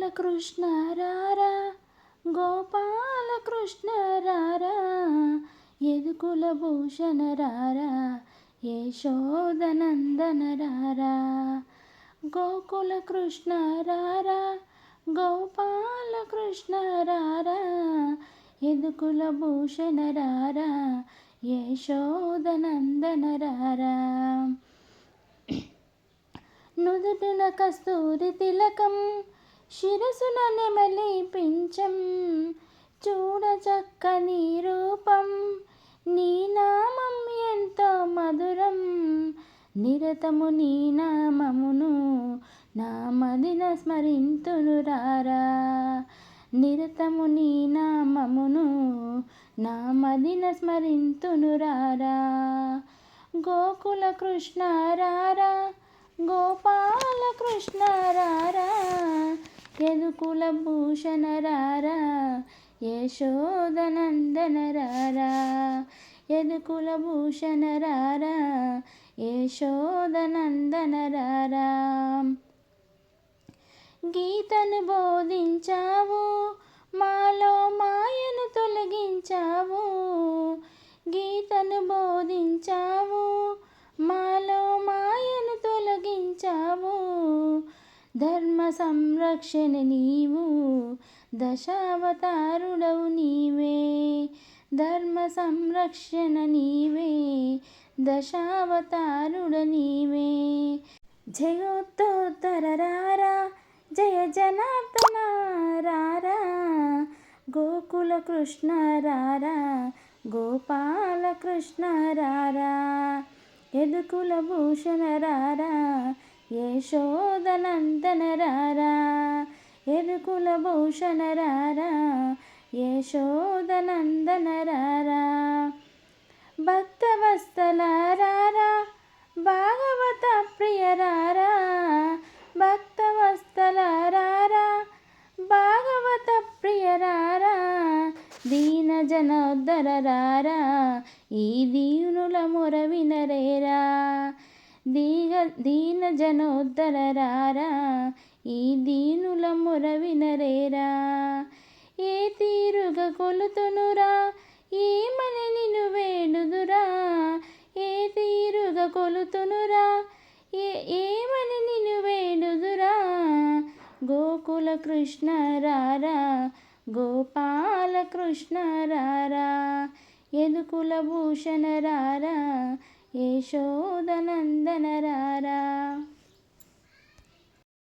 గోపాలకృష్ణ రారా గోపాలకృష్ణ రారా ఎదుకుల భూషణ రారా యశోదనందన రారా. గోకుల కృష్ణ రారా గోపాలకృష్ణ రారా ఎదుకుల భూషణ రారా యశోదనందన రారా. నుదుటిన కస్తూరి తిలకం శిరసున నెమలి పించం చూడచక్కని రూపం. నీ నామం ఎంతో మధురం. నిరతము నీ నామమును నా మదిన స్మరింతును రారా. నిరతము నీ నామమును నా మదిన స్మరింతును రారా. గోకుల కృష్ణ రారా. గోపాల కృష్ణ రారా. యదుకుల భూషణ రారా యశోదనందన రారా యదుకుల భూషణ రారా యశోదనందన రారా గీతను బోధించావు మాల మాయను తొలగించావు గీతను బోధించావు మాలో మాయను తొలగించావు ధర్మ సంరక్షణ నీవు దశావతారుడవు నీవే. ధర్మ సంరక్షణ నీవే దశావతారుడ నీవే. జయోత్తోత్తర రారా జయ జనార్దన రారా. గోకుల కృష్ణ రారా గోపాల కృష్ణ రారా. ఎదుకుల భూషణ రారా యశోదనందనరారా ఎరుకుల భూషణరారా యశోదనందనరారా భక్తవస్తలారారా భాగవత ప్రియరారా భక్తవస్తలారారా భాగవత ప్రియరారా దీన జనోద్ధర ఈ దీనుల మొర వినరేరా. దీగ దీన జనోద్ధర రారా ఈ దీనుల మొర వినరేరా ఏ తీరుగా కొలుతునురా ఏమని నిన్ను వేడుదురా ఏ తీరుగా కొలుతునురా ఏ ఏమని నిన్ను వేడుదురా గోకుల కృష్ణ రారా గోపాల కృష్ణ రారా ఎదుకుల భూషణ రారా యశోదనందన రారా